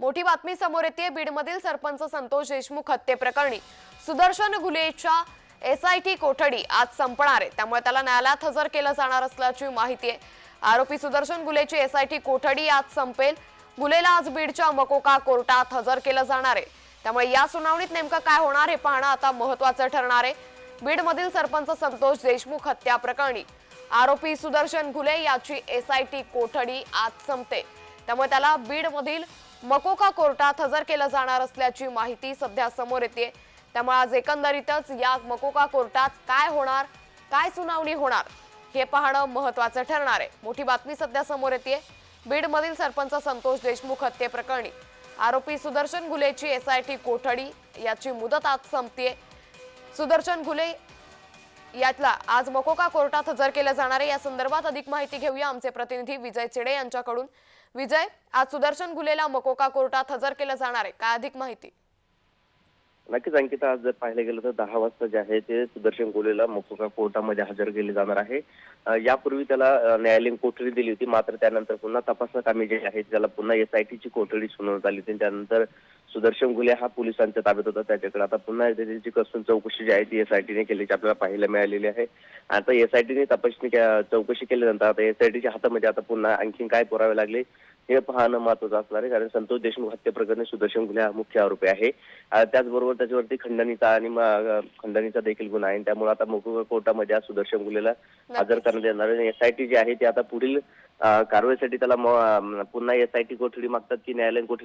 मोठी बातमी समोर येते बीडमधील सरपंच संतोष देशमुख हत्येप्रकरणी सुदर्शन गुलेच्या टी कोठडी आज संपणार आहे. त्यामुळे त्याला न्यायालयात हजर केलं जाणार असल्याची माहिती आहे. आरोपी सुदर्शन गुलेची एस आय टी कोठडी आज संपेल. गुलेला आज बीडच्या मकोका कोर्टात हजर केलं जाणार आहे. त्यामुळे या सुनावणीत नेमकं काय होणार हे पाहणं आता महत्वाचं ठरणार आहे. बीडमधील सरपंच संतोष देशमुख हत्या प्रकरणी आरोपी सुदर्शन घुले याची एस आय टी कोठडी आज संपते. त्यामुळे त्याला बीडमधील मकोका कोर्टात हजर केलं जाणार असल्याची माहिती सध्या समोर येते त्यामुळे आज एकंदरीतच या मकोका कोर्टात काय होणार काय सुनावणी होणार हे पाहणं महत्वाचं ठरणार आहे. मोठी बातमी सध्या समोर येते बीडमधील सरपंच संतोष देशमुख हत्येप्रकरणी आरोपी सुदर्शन घुलेची एसआयटी कोठडी याची मुदत आज संपते सुदर्शन घुले यातला आज मकोका कोर्टात हजर केलं जाणार आहे? या संदर्भात अधिक माहिती घेऊया आमचे प्रतिनिधी विजय चिडे यांच्याकडून. विजय आज सुदर्शन गुलेला मकोका कोर्टात हजर केलं जाणार आहे? काय अधिक माहिती? नक्कीच अंकिता आज जर पाहिलं गेलं तर दहा वाजता जे आहे ते सुदर्शन कोलेला मोकोका कोर्टामध्ये हजर केले जाणार आहे. यापूर्वी त्याला न्यायालयीन कोठडी दिली होती मात्र त्यानंतर पुन्हा तपासणं कामे जे आहेत त्याला पुन्हा एसआयटीची कोठडी सुनावण्यात आली होती. त्यानंतर सुदर्शन गुले हा पोलिसांच्या ताब्यात होता त्याच्याकडे आता पुन्हा त्याची कसून चौकशी जी आहे ती एसआयटीने केल्याची आपल्याला पाहायला मिळालेली आहे. आता एसआयटीने तपासणी चौकशी केल्यानंतर आता एसआयटीच्या हातामध्ये आता पुन्हा आणखी काय पुरावे लागले हे पाहणं महत्वाचं असणार आहे. कारण संतोष देशमुख हत्या प्रकरणी सुदर्शन गुन्हे हा मुख्य आरोपी आहे. त्याचबरोबर त्याच्यावरती खंडणीचा आणि खंडणीचा देखील गुन्हा आहे. त्यामुळे आता मोकोका कोर्टामध्ये आज सुदर्शन गुन्हेला हजर करण्यात येणार आहे. एसआयटी जी आहे ती आता पुढील कारवाईसाठी त्याला पुन्हा एसआयटी कोठडी मागतात की न्यायालयीन कोठडी